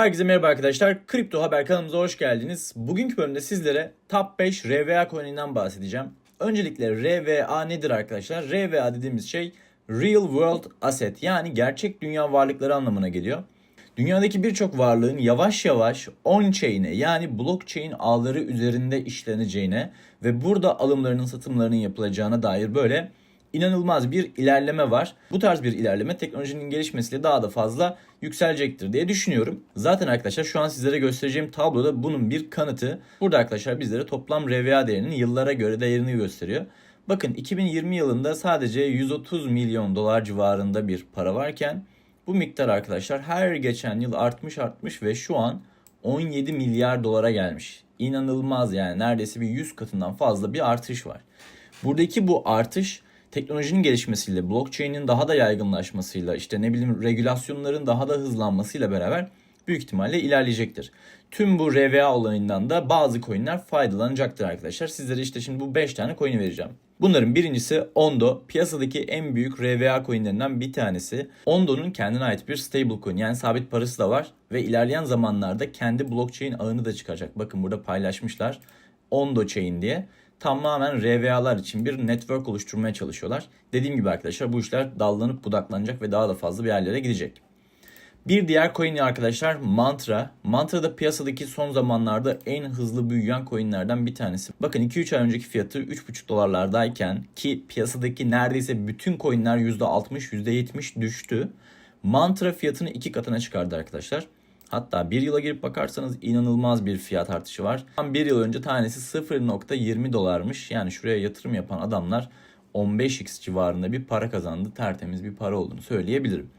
Herkese merhaba arkadaşlar. Kripto Haber kanalımıza hoş geldiniz. Bugünkü bölümde sizlere Top 5 RVA coin'inden bahsedeceğim. Öncelikle RVA nedir arkadaşlar? RVA dediğimiz şey Real World Asset yani gerçek dünya varlıkları anlamına geliyor. Dünyadaki birçok varlığın yavaş yavaş on-chain'e yani blockchain ağları üzerinde işleneceğine ve burada alımlarının satımlarının yapılacağına dair böyle inanılmaz bir ilerleme var. Bu tarz bir ilerleme teknolojinin gelişmesiyle daha da fazla yükselecektir diye düşünüyorum. Zaten arkadaşlar şu an sizlere göstereceğim tabloda bunun bir kanıtı. Burada arkadaşlar bizlere toplam RVA değerinin yıllara göre değerini gösteriyor. Bakın 2020 yılında sadece 130 milyon dolar civarında bir para varken bu miktar arkadaşlar her geçen yıl artmış artmış ve şu an 17 milyar dolara gelmiş. İnanılmaz yani neredeyse bir 100 katından fazla bir artış var. Buradaki bu artış teknolojinin gelişmesiyle, blockchain'in daha da yaygınlaşmasıyla, işte ne bileyim regülasyonların daha da hızlanmasıyla beraber büyük ihtimalle ilerleyecektir. Tüm bu RVA olayından da bazı coinler faydalanacaktır arkadaşlar. Sizlere işte şimdi bu 5 tane coin'i vereceğim. Bunların birincisi Ondo. Piyasadaki en büyük RVA coinlerinden bir tanesi. Ondo'nun kendine ait bir stable coin yani sabit parası da var ve ilerleyen zamanlarda kendi blockchain ağını da çıkacak. Bakın burada paylaşmışlar. Ondo Chain diye tamamen RVA'lar için bir network oluşturmaya çalışıyorlar. Dediğim gibi arkadaşlar bu işler dallanıp budaklanacak ve daha da fazla bir yerlere gidecek. Bir diğer coin arkadaşlar Mantra. Mantra da piyasadaki son zamanlarda en hızlı büyüyen coinlerden bir tanesi. Bakın 2-3 ay önceki fiyatı 3,5 dolarlardayken ki piyasadaki neredeyse bütün coinler %60 %70 düştü. Mantra fiyatını iki katına çıkardı arkadaşlar. Hatta bir yıla girip bakarsanız inanılmaz bir fiyat artışı var. Tam bir yıl önce tanesi 0.20 dolarmış. Yani şuraya yatırım yapan adamlar 15x civarında bir para kazandı. Tertemiz bir para olduğunu söyleyebilirim.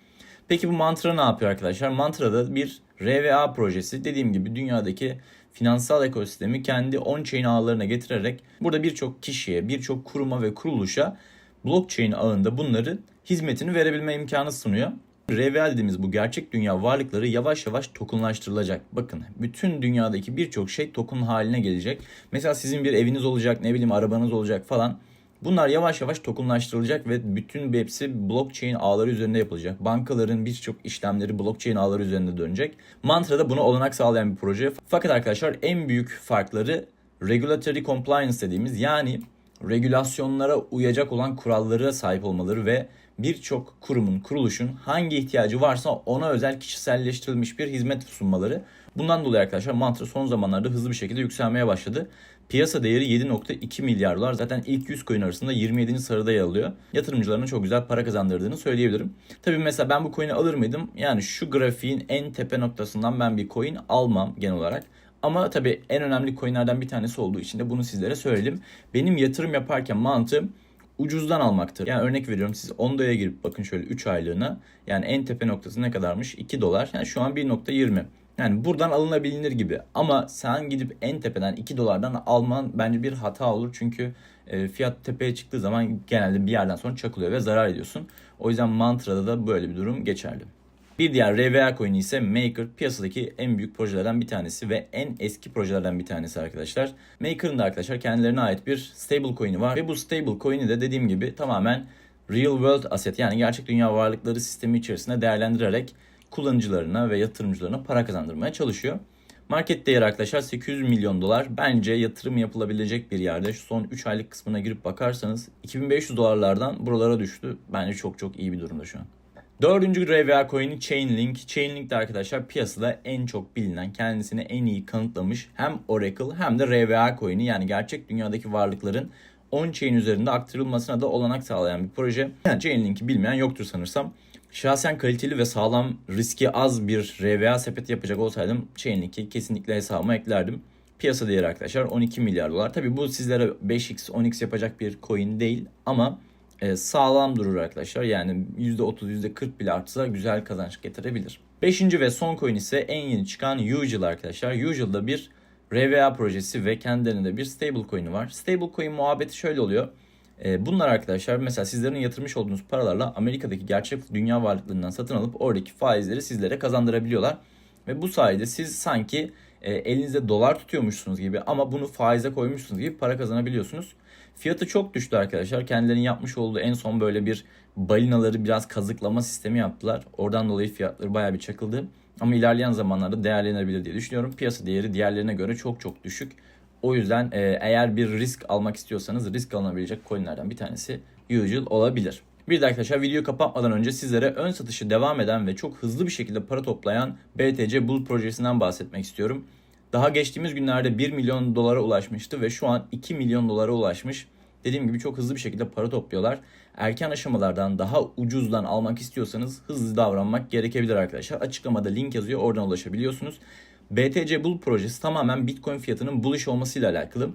Peki bu mantra ne yapıyor arkadaşlar? Mantra da bir RVA projesi. Dediğim gibi dünyadaki finansal ekosistemi kendi on-chain ağlarına getirerek burada birçok kişiye, birçok kuruma ve kuruluşa blockchain ağında bunları hizmetini verebilme imkanı sunuyor. RVA dediğimiz bu gerçek dünya varlıkları yavaş yavaş tokenlaştırılacak. Bakın bütün dünyadaki birçok şey token haline gelecek. Mesela sizin bir eviniz olacak, ne bileyim arabanız olacak falan. Bunlar yavaş yavaş tokenlaştırılacak ve bütün hepsi blockchain ağları üzerinde yapılacak. Bankaların birçok işlemleri blockchain ağları üzerinde dönecek. Mantra da buna olanak sağlayan bir proje. Fakat arkadaşlar en büyük farkları regulatory compliance dediğimiz yani regülasyonlara uyacak olan kurallara sahip olmaları ve birçok kurumun, kuruluşun hangi ihtiyacı varsa ona özel kişiselleştirilmiş bir hizmet sunmaları. Bundan dolayı arkadaşlar Mantra son zamanlarda hızlı bir şekilde yükselmeye başladı. Piyasa değeri 7.2 milyar dolar. Zaten ilk 100 coin arasında 27. sırada yer alıyor. Yatırımcılarına çok güzel para kazandırdığını söyleyebilirim. Tabii mesela ben bu coin'i alır mıydım? Yani şu grafiğin en tepe noktasından ben bir coin almam genel olarak. Ama tabii en önemli coinlerden bir tanesi olduğu için de bunu sizlere söyledim. Benim yatırım yaparken mantığım ucuzdan almaktır. Yani örnek veriyorum siz Ondo'ya girip bakın şöyle 3 aylığına. Yani en tepe noktası ne kadarmış? 2 dolar. Yani şu an 1.20. Yani buradan alınabilir gibi. Ama sen gidip en tepeden 2 dolardan alman bence bir hata olur. Çünkü e, fiyat tepeye çıktığı zaman genelde bir yerden sonra çakılıyor ve zarar ediyorsun. O yüzden Mantra'da da böyle bir durum geçerli. Bir diğer RVA coin'i ise Maker piyasadaki en büyük projelerden bir tanesi ve en eski projelerden bir tanesi arkadaşlar. Maker'ın da arkadaşlar kendilerine ait bir stable coin'i var ve bu stable coin'i de dediğim gibi tamamen real world asset yani gerçek dünya varlıkları sistemi içerisinde değerlendirerek kullanıcılarına ve yatırımcılarına para kazandırmaya çalışıyor. Market değeri arkadaşlar 800 milyon dolar. Bence yatırım yapılabilecek bir yerde. Şu son 3 aylık kısmına girip bakarsanız 2500 dolarlardan buralara düştü. Bence çok çok iyi bir durumda şu an. Dördüncü RVA coin'i Chainlink. Chainlink de arkadaşlar piyasada en çok bilinen, kendisini en iyi kanıtlamış hem Oracle hem de RVA coin'i yani gerçek dünyadaki varlıkların on-chain üzerinde aktarılmasına da olanak sağlayan bir proje. Yani Chainlink'i bilmeyen yoktur sanırsam. Şahsen kaliteli ve sağlam riski az bir RVA sepeti yapacak olsaydım Chainlink'i kesinlikle hesabıma eklerdim. Piyasa değeri arkadaşlar 12 milyar dolar. Tabi bu sizlere 5x 10x yapacak bir coin değil ama sağlam durur arkadaşlar. Yani %30 %40 bile artsa güzel kazanç getirebilir. Beşinci ve son coin ise en yeni çıkan Usual arkadaşlar. Usual'da bir RVA projesi ve kendilerinde bir stable coin'i var. Stable coin muhabbeti şöyle oluyor. E, bunlar arkadaşlar mesela sizlerin yatırmış olduğunuz paralarla Amerika'daki gerçek dünya varlıklarından satın alıp oradaki faizleri sizlere kazandırabiliyorlar. Ve bu sayede siz sanki e, elinizde dolar tutuyormuşsunuz gibi ama bunu faize koymuşsunuz gibi para kazanabiliyorsunuz. Fiyatı çok düştü arkadaşlar. Kendilerinin yapmış olduğu en son böyle bir balinaları biraz kazıklama sistemi yaptılar. Oradan dolayı fiyatları bayağı bir çakıldı. Ama ilerleyen zamanlarda değerlenebilir diye düşünüyorum. Piyasa değeri diğerlerine göre çok çok düşük. O yüzden e, eğer bir risk almak istiyorsanız risk alınabilecek coinlerden bir tanesi Usual olabilir. Bir de arkadaşlar videoyu kapatmadan önce sizlere ön satışı devam eden ve çok hızlı bir şekilde para toplayan BTC Bull projesinden bahsetmek istiyorum. Daha geçtiğimiz günlerde 1 milyon dolara ulaşmıştı ve şu an 2 milyon dolara ulaşmış. Dediğim gibi çok hızlı bir şekilde para topluyorlar. Erken aşamalardan daha ucuzdan almak istiyorsanız hızlı davranmak gerekebilir arkadaşlar. Açıklamada link yazıyor oradan ulaşabiliyorsunuz. BTC Bull projesi tamamen Bitcoin fiyatının bullish olmasıyla alakalı.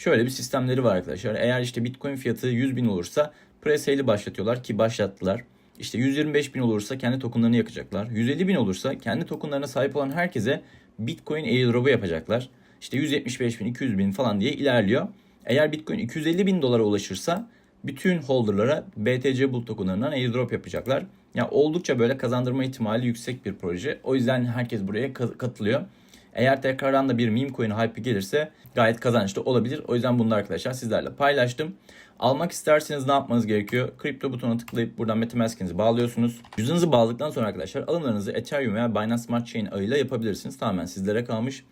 Şöyle bir sistemleri var arkadaşlar. Eğer işte Bitcoin fiyatı 100 bin olursa pre-sale'i başlatıyorlar ki başlattılar. İşte 125 bin olursa kendi tokenlarını yakacaklar. 150 bin olursa kendi tokenlarına sahip olan herkese Bitcoin airdrop'u yapacaklar. İşte 175 bin, 200 bin falan diye ilerliyor. Eğer Bitcoin 250 bin dolara ulaşırsa bütün holderlara BTC Bull tokenlarından airdrop yapacaklar. Yani oldukça böyle kazandırma ihtimali yüksek bir proje. O yüzden herkes buraya ka- katılıyor. Eğer tekrardan da bir meme coin hype gelirse gayet kazançlı olabilir. O yüzden da arkadaşlar sizlerle paylaştım. Almak isterseniz ne yapmanız gerekiyor? Kripto butonuna tıklayıp buradan MetaMask'inizi bağlıyorsunuz. Cüzdanınızı bağladıktan sonra arkadaşlar alımlarınızı Ethereum veya Binance Smart Chain ağıyla yapabilirsiniz. Tamamen sizlere kalmış.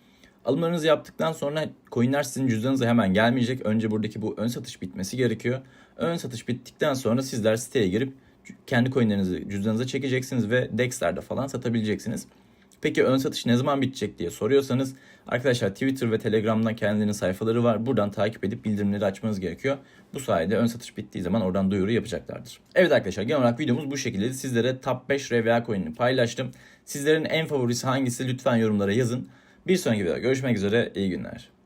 Alımlarınızı yaptıktan sonra coinler sizin cüzdanınıza hemen gelmeyecek. Önce buradaki bu ön satış bitmesi gerekiyor. Ön satış bittikten sonra sizler siteye girip kendi coinlerinizi cüzdanınıza çekeceksiniz ve DEX'lerde falan satabileceksiniz. Peki ön satış ne zaman bitecek diye soruyorsanız arkadaşlar Twitter ve Telegram'dan kendilerinin sayfaları var. Buradan takip edip bildirimleri açmanız gerekiyor. Bu sayede ön satış bittiği zaman oradan duyuru yapacaklardır. Evet arkadaşlar genel olarak videomuz bu şekilde. Sizlere Top 5 RVA coin'ini paylaştım. Sizlerin en favorisi hangisi lütfen yorumlara yazın. Bir sonraki videoda görüşmek üzere. İyi günler.